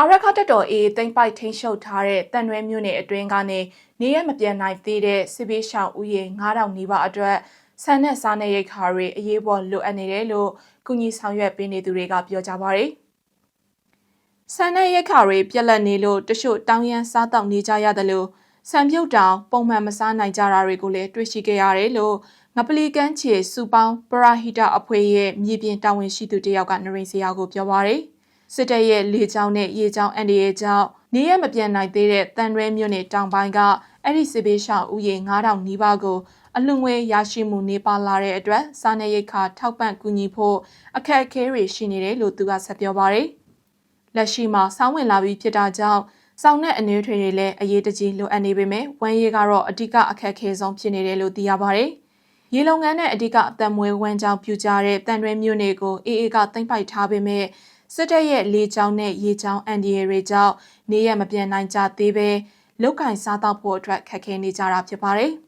အာရခတက်တော်အေးသိမ့်ပိုက်ထိန်ရှုပ်ထားတဲ့တန်ရွဲမြို့နယ်အတွင်းကနေနေရမပြန်နိုင်သေးတဲ့စစ်ပေးရှောင်ဦးရေ9000နီးပါးအတွက်ဆန်နဲ့စားနဲ့ရိတ်ခါတွေအရေးပေါ်လိုအပ်နေတယ်လို့ကုညီဆောင်ရွက်ပေးနေသူတွေကပြောကြပါရယ်ဆန်နဲ့ရိတ်ခါတွေပြက်လက်နေလို့တချို့တောင်းရန်စားတောက်နေကြရတယ်လို့ဆန်ပြုတ်တောင်ပုံမှန်မစားနိုင်ကြတာတွေကိုလည်းတွေ့ရှိခဲ့ရတယ်လို့ငပလီကန်းချေစူပေါင်းပရာဟီတာအဖွဲ့ရဲ့မြေပြင်တာဝန်ရှိသူတယောက်ကနရိစရာကိုပြောပါရယ် စစ်တပ်ရဲ့လေကြောင်းနဲ့ရေကြောင်းအန်ဒီရဲ့ကြောင့်နေရမပြန်နိုင်သေးတဲ့တန်ရွဲမြို့နယ်တောင်ပိုင်းကအဲ့ဒီစစ်ဘေးရှောင်ဦးရေ9000နီးပါးကိုအလွန်ငွေရရှိမှုနေပါလာတဲ့အတွက်စားနပ်ရိက္ခာထောက်ပံ့ကူညီဖို့အခက်အခဲတွေရှိနေတယ်လို့သူကဆက်ပြောပါရယ်လက်ရှိမှာစောင်းဝင်လာပြီးဖြစ်တာကြောင့်စောင်းတဲ့အနေထွေတွေလည်းအရေးတကြီးလိုအပ်နေပေမဲ့ဝမ်းရေးကတော့အဓိကအခက်အခဲဆုံးဖြစ်နေတယ်လို့သိရပါရယ်ရေလုံငန်းနဲ့အဓိကအသက်မွေးဝမ်းကြောင်းပြူကြတဲ့တန်ရွဲမြို့နယ်ကိုအေးအေးကသိမ့်ပိုက်ထားပေမဲ့ စစ်တပ်ရဲ့လေကြောင်းနဲ့ရေကြောင်းအန်ဒီရတွေကြောင့်နေရမပြန်နိုင်ကြသေးပဲလောက်ကင်စားတော့ဖို့အတွက်ခက်ခဲနေကြတာဖြစ်ပါတယ်။